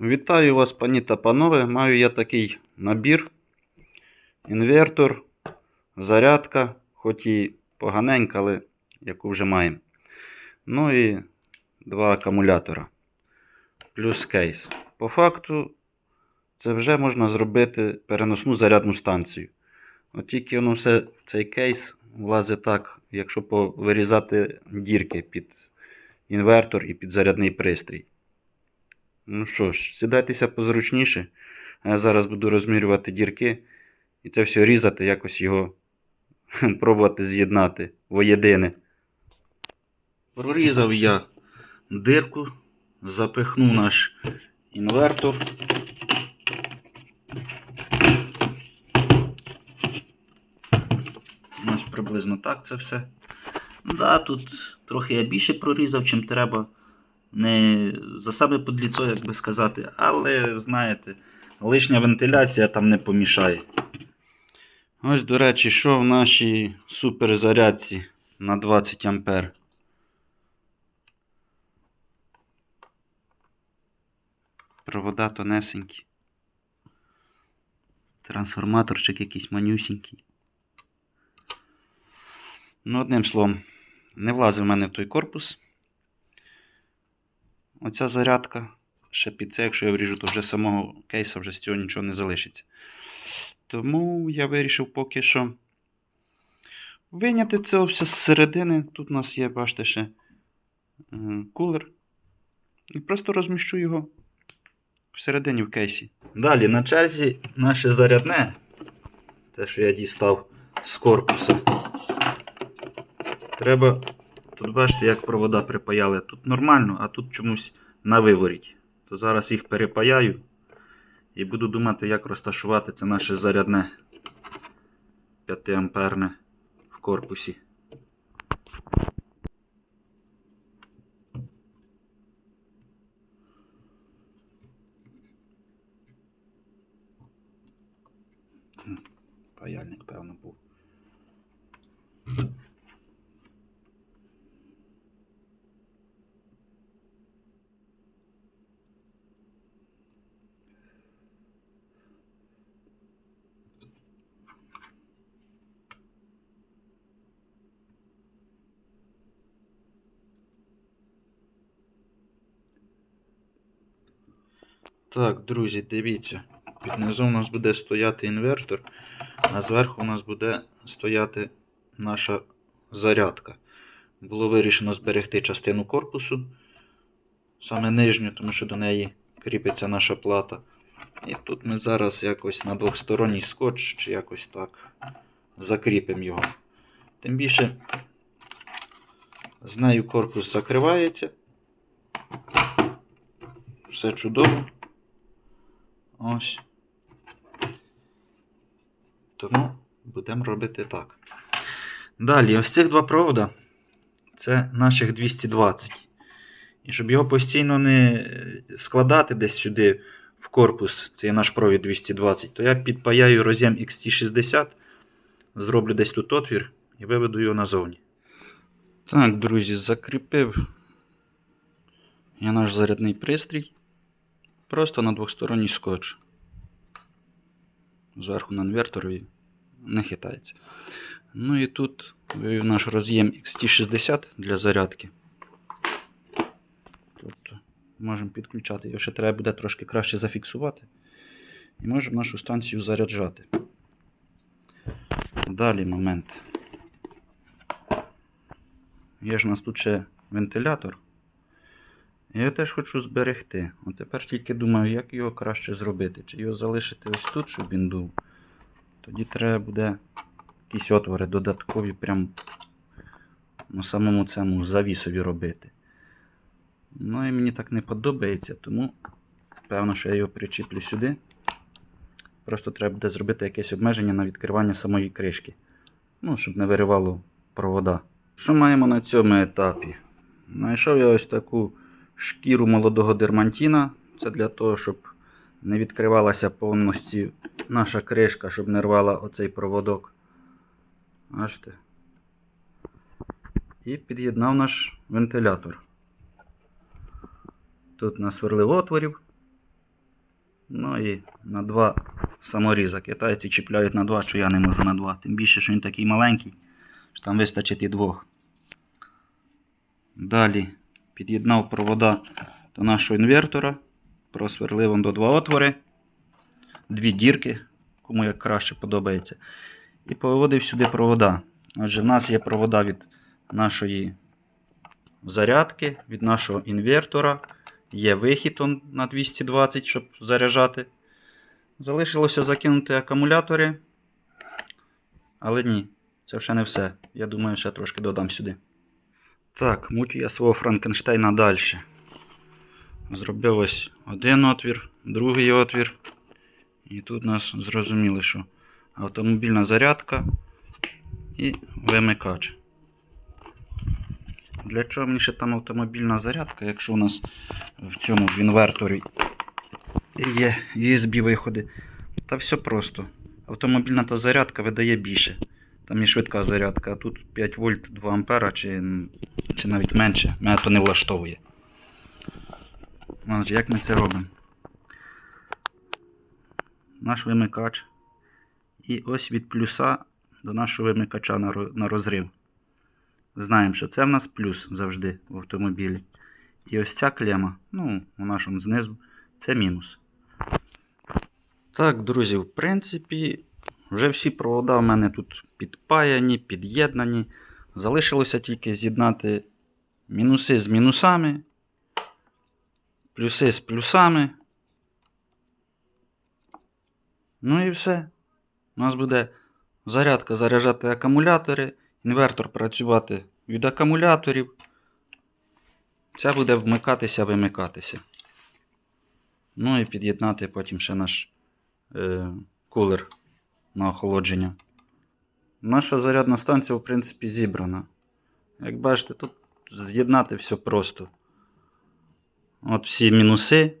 Вітаю вас, пані та панове. Маю я такий набір. Інвертор, зарядка, хоч і поганенька, але яку вже маємо. Ну і два акумулятора. Плюс кейс. По факту, це вже можна зробити переносну зарядну станцію. От тільки воно все цей кейс влазить так, якщо повирізати дірки під інвертор і під зарядний пристрій. Ну що ж, сідайтеся позручніше. Я зараз буду розмірювати дірки і це все різати, якось його пробувати з'єднати воєдине. Прорізав я дирку, запихнув наш інвертор. Ось приблизно так це все. Да, тут трохи я більше прорізав, чим треба. Не за себе подліцо, як би сказати, але, знаєте, лишня вентиляція там не помішає. Ось, до речі, що в нашій суперзарядці на 20 А. Провода тонесенькі. Трансформаторчик якийсь манюсінький. Ну, одним словом, не влазив в мене в той корпус. Оця зарядка. Ще під це, якщо я вріжу, то вже самого кейса вже з цього нічого не залишиться. Тому я вирішив поки що виняти це все з середини. Тут у нас є, бачите, ще е, кулер. І просто розміщу його всередині в кейсі. Далі на черзі наше зарядне. Те, що я дістав з корпуса. Треба. Тут бачите, як провода припаяли. Тут нормально, а тут чомусь на виворіть. То зараз їх перепаяю і буду думати, як розташувати це наше зарядне 5 амперне в корпусі. Паяльник, певно, був. Так, друзі, дивіться. Під низом у нас буде стояти інвертор, а зверху у нас буде стояти наша зарядка. Було вирішено зберегти частину корпусу, саме нижню, тому що до неї кріпиться наша плата. І тут ми зараз якось на двохсторонній скотч чи якось так закріпимо його. Тим більше з нею корпус закривається. Все чудово. Ось. Тому будемо робити так. Далі, ось цих два провода. Це наших 220. І щоб його постійно не складати десь сюди в корпус, це є наш провід 220, то я підпаяю роз'єм XT60, зроблю десь тут отвір і виведу його назовні. Так, друзі, закріпив я наш зарядний пристрій. Просто на двохсторонній скотч. Зверху на інверторові не хитається. Ну і тут вивів наш роз'єм XT60 для зарядки. Тобто можемо підключати. Його ще треба буде трошки краще зафіксувати. І можемо нашу станцію заряджати. Далі момент. Є ж у нас тут ще вентилятор. Я теж хочу зберегти. От тепер тільки думаю, як його краще зробити. Чи його залишити ось тут, щоб він дув. Тоді треба буде якісь отвори додаткові прям на самому цьому завісові робити. Ну і мені так не подобається, тому певно, що я його причіплю сюди. Просто треба буде зробити якесь обмеження на відкривання самої кришки. Ну, щоб не виривало провода. Що маємо на цьому етапі? Знайшов я ось таку шкіру молодого дермантіна. Це для того, щоб не відкривалася повністю наша кришка, щоб не рвала оцей проводок. Бачите? І під'єднав наш вентилятор. Тут насверлив отворів Ну і на два саморіза. Китайці чіпляють на два, що я не можу на два. Тим більше, що він такий маленький, що там вистачить і двох. Далі під'єднав провода до нашого інвертора. Просверлив он до два отвори, дві дірки, кому як краще подобається. І повиводив сюди провода. Отже, в нас є провода від нашої зарядки, від нашого інвертора. Є вихід на 220, щоб заряджати. Залишилося закинути акумулятори. Але ні, це ще не все. Я думаю, ще трошки додам сюди. Так, мутю я свого Франкенштейна далі. Зробив ось один отвір, другий отвір. І тут у нас зрозуміли, що автомобільна зарядка і вимикач. Для чого мені ще там автомобільна зарядка, якщо у нас в цьому в інверторі є USB виходи? Та все просто. Автомобільна та зарядка видає більше. Там є швидка зарядка, а тут 5 вольт 2 ампера чи, чи навіть менше. Мене то не влаштовує. Отже, як ми це робимо? Наш вимикач. І ось від плюса до нашого вимикача на розрив. Знаємо, що це в нас плюс завжди в автомобілі. І ось ця клема, ну, у нашому знизу, це мінус. Так, друзі, в принципі, вже всі провода в мене тут підпаяні, під'єднані. Залишилося тільки з'єднати мінуси з мінусами, плюси з плюсами. Ну і все. У нас буде зарядка заряджати акумулятори, інвертор працювати від акумуляторів. Ця буде вмикатися, вимикатися. Ну і під'єднати потім ще наш е, кулер на охолодження. Наша зарядна станція, в принципі, зібрана. Як бачите, тут з'єднати все просто. От всі мінуси,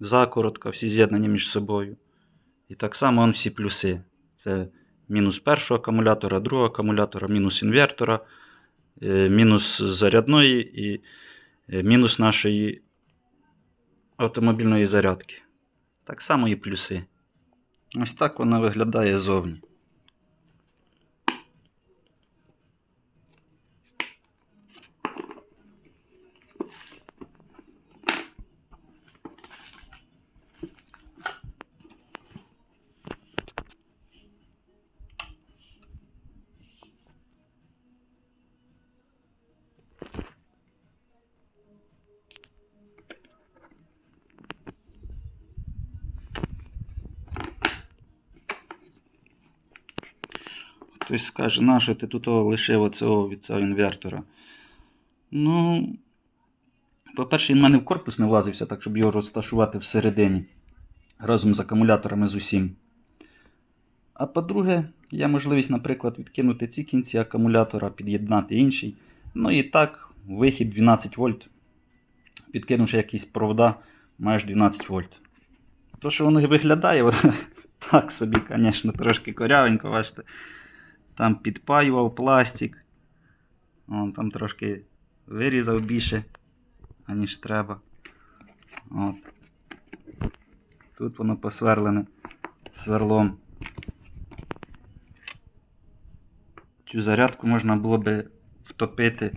закоротка, всі з'єднані між собою. І так само он всі плюси. Це мінус першого акумулятора, другого акумулятора, мінус інвертора, е, мінус зарядної і е, мінус нашої автомобільної зарядки. Так само і плюси. Ось так вона виглядає зовні. Хтось скаже, нащо ти тут лишив оцього від цього інвертора? Ну, по-перше, він в мене в корпус не влазився, так щоб його розташувати всередині. Разом з акумуляторами з усім. А по-друге, є можливість, наприклад, відкинути ці кінці акумулятора, під'єднати інший. Ну і так, вихід 12 вольт. Підкинувши якісь провода, маєш 12 вольт. То, що воно виглядає, так собі, звісно, трошки корявенько, бачите. Там підпаював пластик. Вон, там трошки вирізав більше, аніж треба. От. Тут воно посверлене сверлом. Цю зарядку можна було би втопити.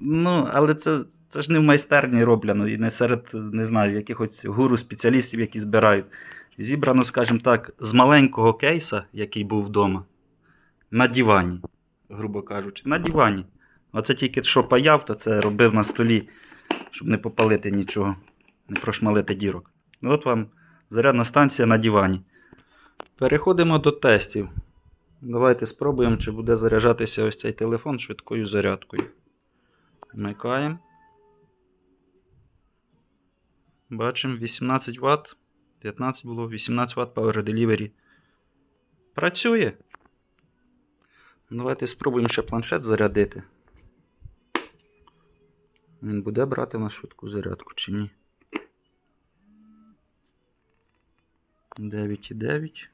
Ну, але це, це ж не в майстерні роблено і не серед, не знаю, якихось гуру спеціалістів, які збирають. Зібрано, скажімо так, з маленького кейса, який був вдома, на дивані, грубо кажучи, на дивані. Оце тільки що паяв, то це робив на столі, щоб не попалити нічого, не прошмалити дірок. Ну, От вам зарядна станція на дивані. Переходимо до тестів. Давайте спробуємо, чи буде заряджатися ось цей телефон швидкою зарядкою. Вмикаємо. Бачимо 18 Вт. 19 було, 18 Вт Power Delivery. Працює. Давайте спробуємо ще планшет зарядити. Він буде брати на швидку зарядку чи ні? 9,9.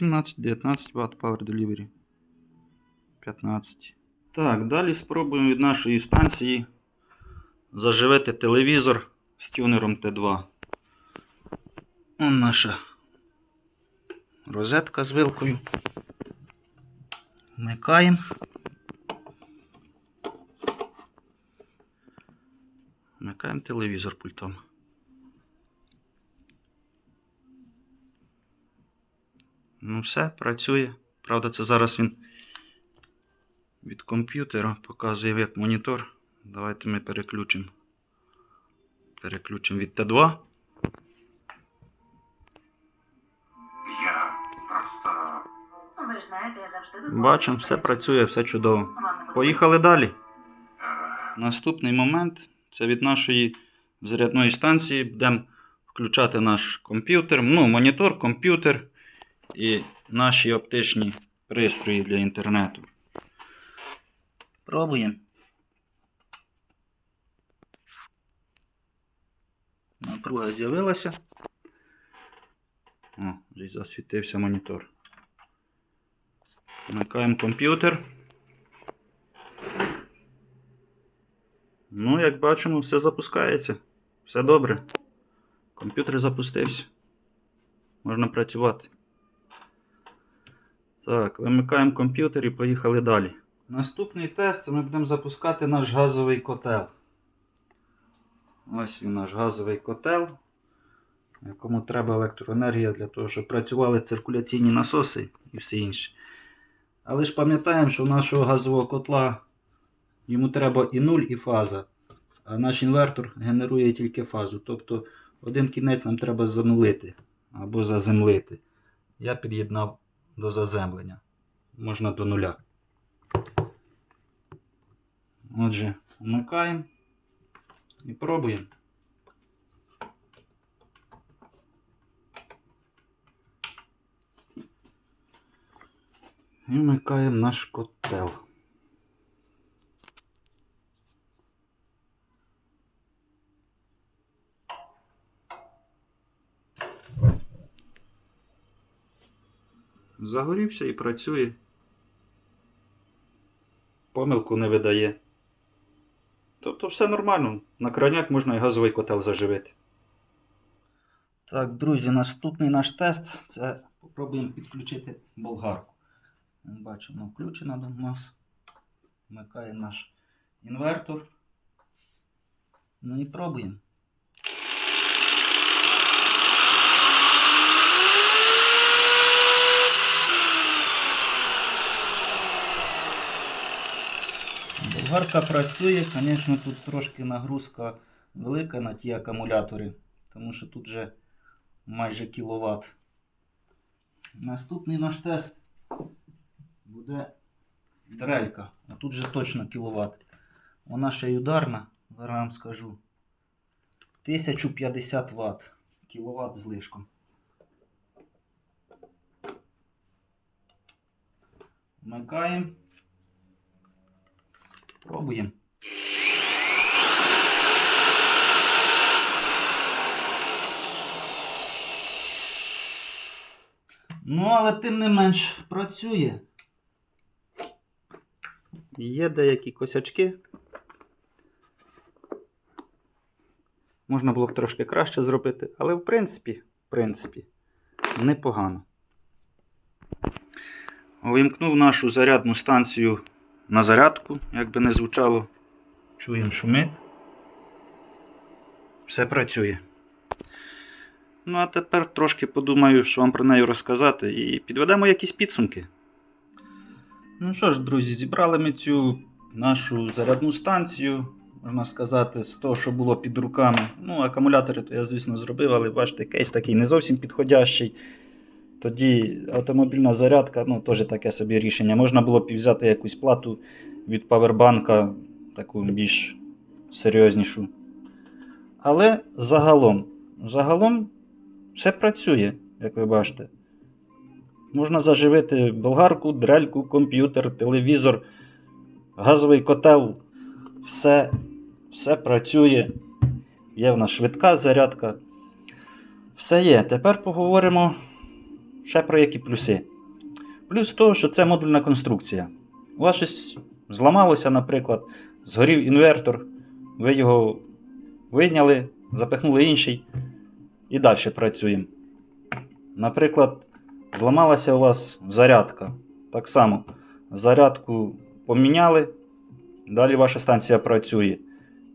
17-19 Вт Power Delivery. 15. Так, далі спробуємо від нашої станції заживити телевізор з тюнером Т2. Он наша розетка з вилкою. Вмикаємо. Вмикаємо телевізор пультом. Ну все, працює. Правда, це зараз він від комп'ютера показує як монітор. Давайте ми переключимо. Переключимо від Т2. Я просто. Ви ж знаєте, я завжди виконую Бачимо, все працює, все чудово. Поїхали далі. Е, Наступний момент це від нашої зарядної станції. Будемо включати наш комп'ютер, ну, монітор, комп'ютер і наші оптичні пристрої для інтернету. Пробуємо. Напруга з'явилася. О, вже засвітився монітор. Вмикаємо комп'ютер. Ну, як бачимо, все запускається. Все добре. Комп'ютер запустився. Можна працювати. Так, вимикаємо комп'ютер і поїхали далі. Наступний тест це ми будемо запускати наш газовий котел. Ось він наш газовий котел, якому треба електроенергія для того, щоб працювали циркуляційні насоси і все інше. Але ж пам'ятаємо, що у нашого газового котла йому треба і нуль, і фаза. А наш інвертор генерує тільки фазу. Тобто один кінець нам треба занулити або заземлити. Я під'єднав до заземлення. Можна до нуля. Отже, вмикаємо і пробуємо. І вмикаємо наш котел. Загорівся і працює. Помилку не видає. Тобто все нормально. На краняк можна і газовий котел заживити. Так, друзі, наступний наш тест це попробуємо підключити болгарку. Бачимо, включена до нас. Вмикає наш інвертор. Ну і пробуємо. Болгарка працює, звісно, тут трошки нагрузка велика на ті акумулятори, тому що тут вже майже кіловат. Наступний наш тест буде дрелька, а тут же точно кіловат. Вона ще й ударна, зараз вам скажу. 1050 Вт. Кіловат з лишком. Вмикаємо. Пробуємо. Ну, але тим не менш працює. Є деякі косячки. Можна було б трошки краще зробити, але в принципі, в принципі, непогано. Увімкнув нашу зарядну станцію на зарядку, як би не звучало. Чуємо шумить. Все працює. Ну, а тепер трошки подумаю, що вам про неї розказати, і підведемо якісь підсумки. Ну що ж, друзі, зібрали ми цю нашу зарядну станцію, можна сказати, з того, що було під руками. Ну, акумулятори то я, звісно, зробив, але бачите, кейс такий не зовсім підходящий. Тоді автомобільна зарядка, ну, теж таке собі рішення. Можна було б взяти якусь плату від павербанка, таку більш серйознішу. Але загалом, загалом все працює, як ви бачите. Можна заживити болгарку, дрельку, комп'ютер, телевізор, газовий котел. Все, все працює. Є в нас швидка зарядка. Все є. Тепер поговоримо ще про які плюси. Плюс того, що це модульна конструкція. У вас щось зламалося, наприклад, згорів інвертор, ви його вийняли, запихнули інший і далі працюємо. Наприклад, зламалася у вас зарядка. Так само, зарядку поміняли, далі ваша станція працює.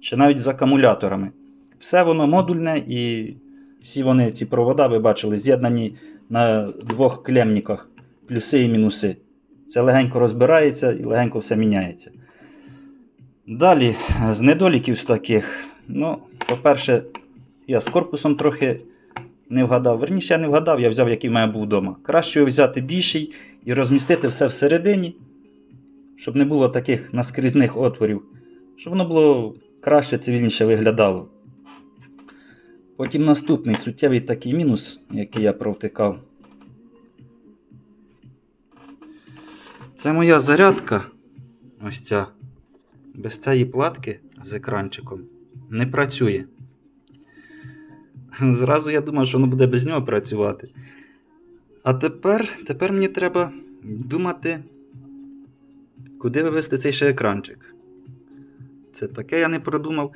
Чи навіть з акумуляторами. Все воно модульне і всі вони, ці провода, ви бачили, з'єднані на двох клемниках плюси і мінуси. Це легенько розбирається і легенько все міняється. Далі, з недоліків з таких, ну, по-перше, я з корпусом трохи не вгадав. Верніше, я не вгадав, я взяв, який в мене був вдома. Краще взяти більший і розмістити все всередині, щоб не було таких наскрізних отворів, щоб воно було краще, цивільніше виглядало. Потім наступний суттєвий такий мінус, який я провтикав. Це моя зарядка. Ось ця. Без цієї платки з екранчиком не працює. Зразу я думав, що воно буде без нього працювати. А тепер, тепер мені треба думати, куди вивести цей ще екранчик. Це таке я не продумав.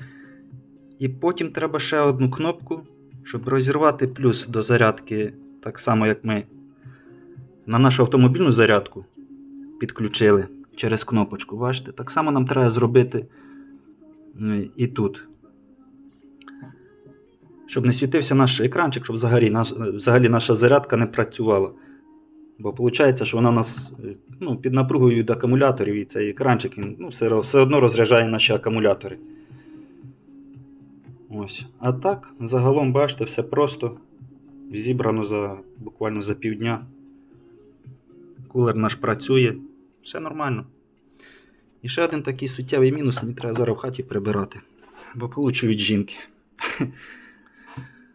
І потім треба ще одну кнопку, щоб розірвати плюс до зарядки, так само, як ми на нашу автомобільну зарядку підключили через кнопочку. Бачите? Так само нам треба зробити і тут. Щоб не світився наш екранчик, щоб взагалі, взагалі наша зарядка не працювала. Бо виходить, що вона у нас ну, під напругою від акумуляторів, і цей екранчик він, ну, все, все одно розряджає наші акумулятори. Ось. А так, загалом, бачите, все просто зібрано за буквально за півдня. Кулер наш працює, все нормально. І ще один такий суттєвий мінус, мені треба зараз в хаті прибирати, бо получу від жінки.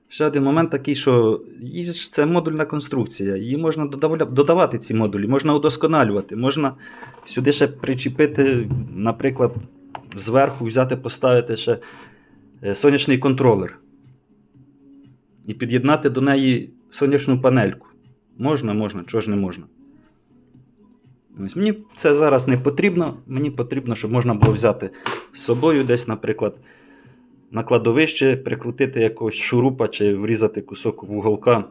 Ще один момент такий, що це модульна конструкція. Її можна додавати ці модулі, можна удосконалювати, можна сюди ще причепити, наприклад, зверху взяти, поставити ще сонячний контролер. І під'єднати до неї сонячну панельку. Можна, можна, чого ж не можна. Ось мені це зараз не потрібно. Мені потрібно, щоб можна було взяти з собою десь, наприклад, на кладовище, прикрутити якогось шурупа чи врізати кусок вуголка,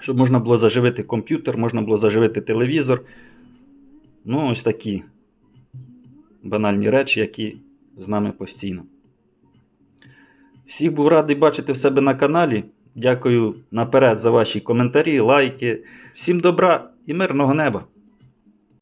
щоб можна було заживити комп'ютер, можна було заживити телевізор. Ну, ось такі банальні речі, які з нами постійно. Всіх був радий бачити в себе на каналі. Дякую наперед за ваші коментарі, лайки. Всім добра і мирного неба!